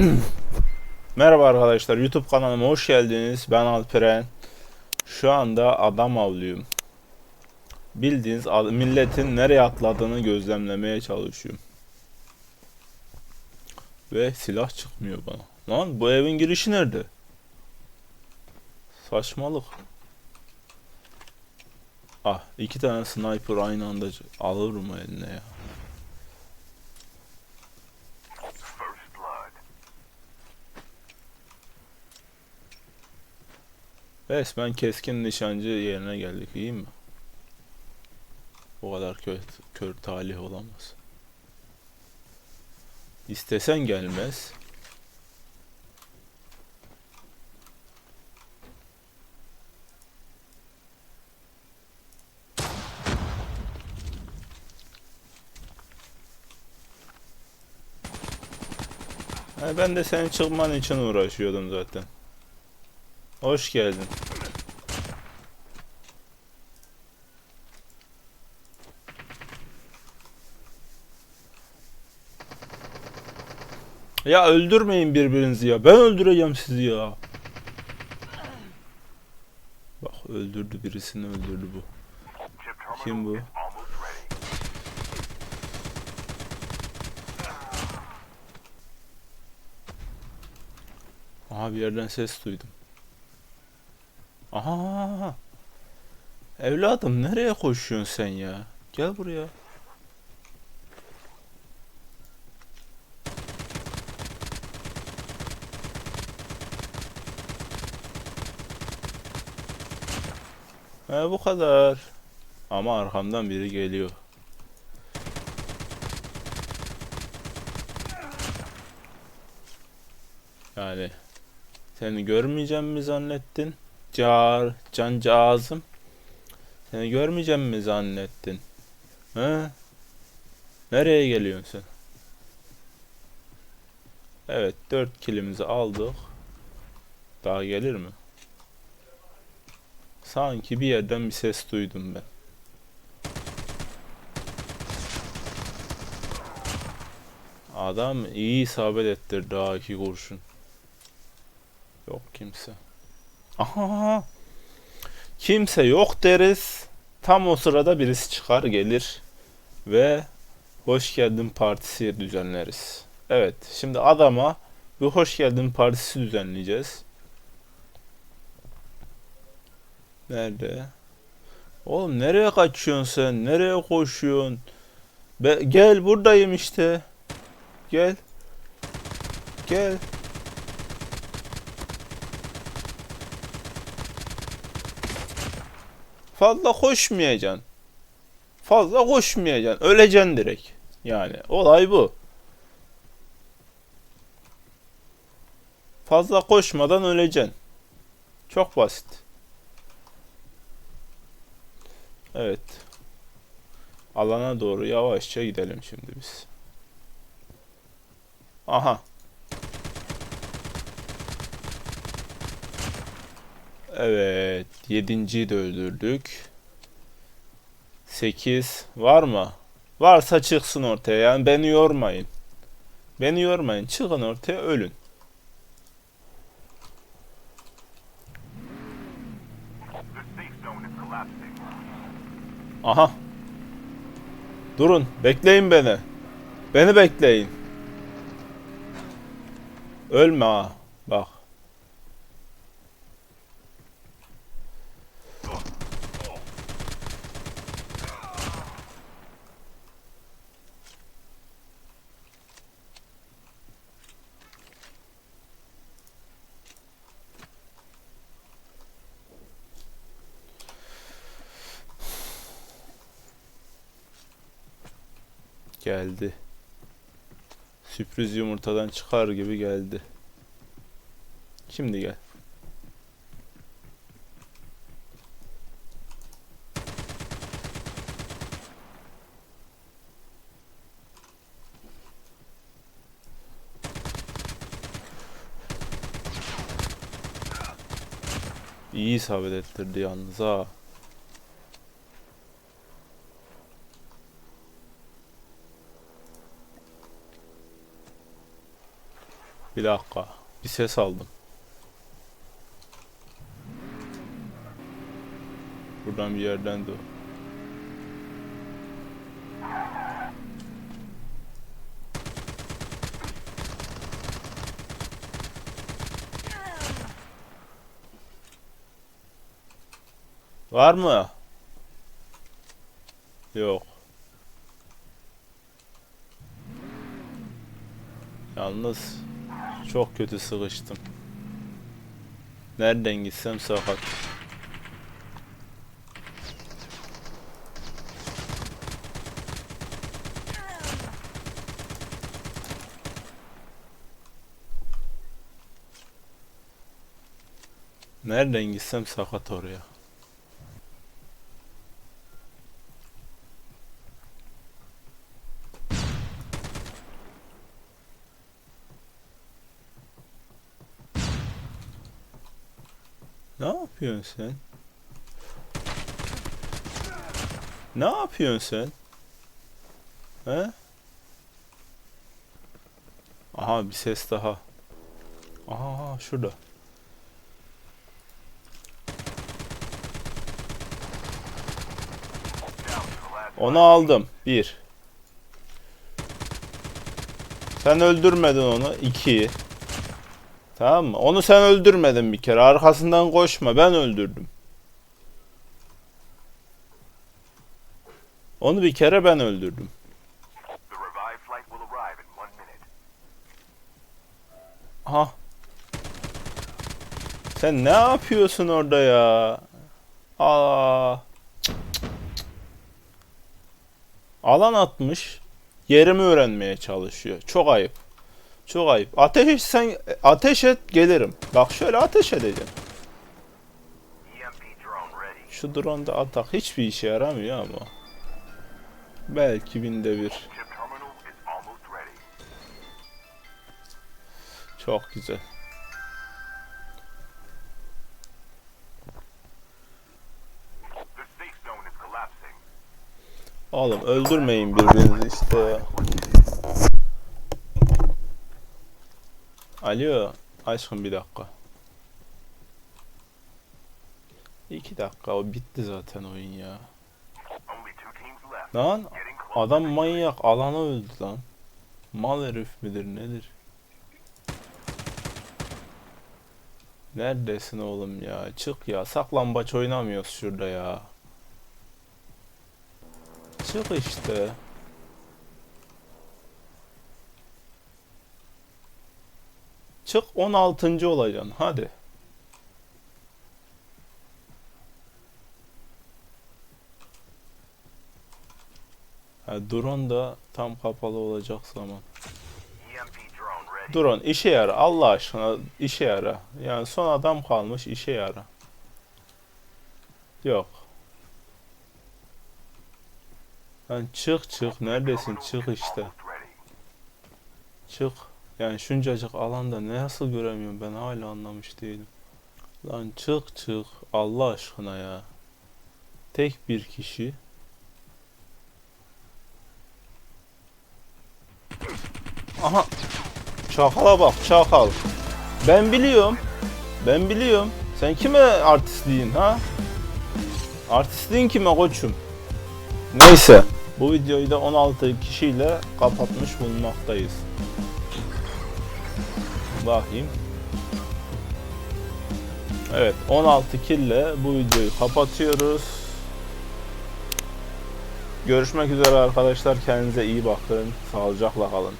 Merhaba arkadaşlar YouTube kanalıma hoş geldiniz. Ben Alperen. Şu anda adam avlıyorum. Bildiğiniz milletin nereye atladığını gözlemlemeye çalışıyorum. Ve silah çıkmıyor bana. Lan bu evin girişi nerede? Saçmalık. Ah iki tane sniper aynı anda c- alır mı eline ya? Resmen keskin nişancı yerine geldik iyi mi? O kadar kör, kör talih olamaz. İstesen gelmez. Ben de senin çıkman için uğraşıyordum zaten. Hoş geldin. Ya öldürmeyin birbirinizi ya. Ben öldüreceğim sizi ya. Bak öldürdü birisini öldürdü bu. Kim bu? Aha bir yerden ses duydum. Aha. Evladım nereye koşuyorsun sen ya? Gel buraya. He bu kadar. Ama arkamdan biri geliyor. Yani seni görmeyeceğim mi zannettin? Car, cancağızım. Seni görmeyeceğim mi zannettin? He? Nereye geliyorsun sen? Evet, dört kilimizi aldık. Daha gelir mi? Sanki bir yerden bir ses duydum ben. Adam iyi isabet ettirdi daha iki kurşun. Yok kimse. Aha! Kimse yok deriz. Tam o sırada birisi çıkar gelir ve hoş geldin partisi düzenleriz. Evet, şimdi adama bir hoş geldin partisi düzenleyeceğiz. Nerede? Oğlum nereye kaçıyorsun sen? Nereye koşuyorsun? Be gel buradayım işte. Gel. Gel. Fazla koşmayacaksın. Fazla koşmayacaksın. Öleceksin direkt. Yani olay bu. Fazla koşmadan öleceksin. Çok basit. Evet. Alana doğru yavaşça gidelim şimdi biz. Aha. Evet. Yedinciyi de öldürdük. 8 var mı? Varsa çıksın ortaya. Yani beni yormayın. Beni yormayın. Çıkın ortaya ölün. Aha. Durun. Bekleyin beni. Beni bekleyin. Ölme ha. Bak. Geldi. Sürpriz yumurtadan çıkar gibi geldi. Şimdi gel. İyi isabet ettirdi yalnız ha. Bir dakika. Bir ses aldım. Buradan bir yerden de. Var mı? Yok. Yalnız çok kötü sıkıştım. Nereden gitsem sakat. Nereden gitsem sakat oraya. Ne yapıyorsun sen? Ne yapıyorsun sen? He? Aha bir ses daha. Aha şurada. Onu aldım. Bir. Sen öldürmedin onu. İki. Tamam mı? Onu sen öldürmedin bir kere. Arkasından koşma. Ben öldürdüm. Onu bir kere ben öldürdüm. Aha. Sen ne yapıyorsun orada ya? Aa. Cık, cık, cık. Alan atmış. Yerimi öğrenmeye çalışıyor. Çok ayıp. Çok ayıp. Ateş et sen ateş et gelirim. Bak şöyle ateş edeceğim. E drone. Şu drone'da atak hiçbir işe yaramıyor ama. Belki binde bir. Çok güzel. Oğlum öldürmeyin birbirinizi işte ya. Alo. Aşkım bir dakika. İki dakika o bitti zaten oyun ya. Lan adam manyak alana öldü lan. Mal herif midir nedir? Neredesin oğlum ya? Çık ya. Saklambaç oynamıyoruz şurada ya. Çık işte. Çık 16. olacaksın. Hadi. Ha, drone da tam kapalı olacak zaman. E drone işe yara. Allah aşkına işe yara. Yani son adam kalmış işe yara. Yok. Lan çık çık. Neredesin? Çık işte. Çık. Yani şuncacık alanda ne nasıl göremiyorum ben hala anlamış değilim. Lan çık çık. Allah aşkına ya. Tek bir kişi. Aha. Çakala bak çakal. Ben biliyorum. Ben biliyorum. Sen kime artistliğin ha? Artistliğin kime koçum? Neyse. Bu videoyu da 16 kişiyle kapatmış bulunmaktayız. Bakayım. Evet 16 kill ile bu videoyu kapatıyoruz. Görüşmek üzere arkadaşlar. Kendinize iyi bakın. Sağlıcakla kalın.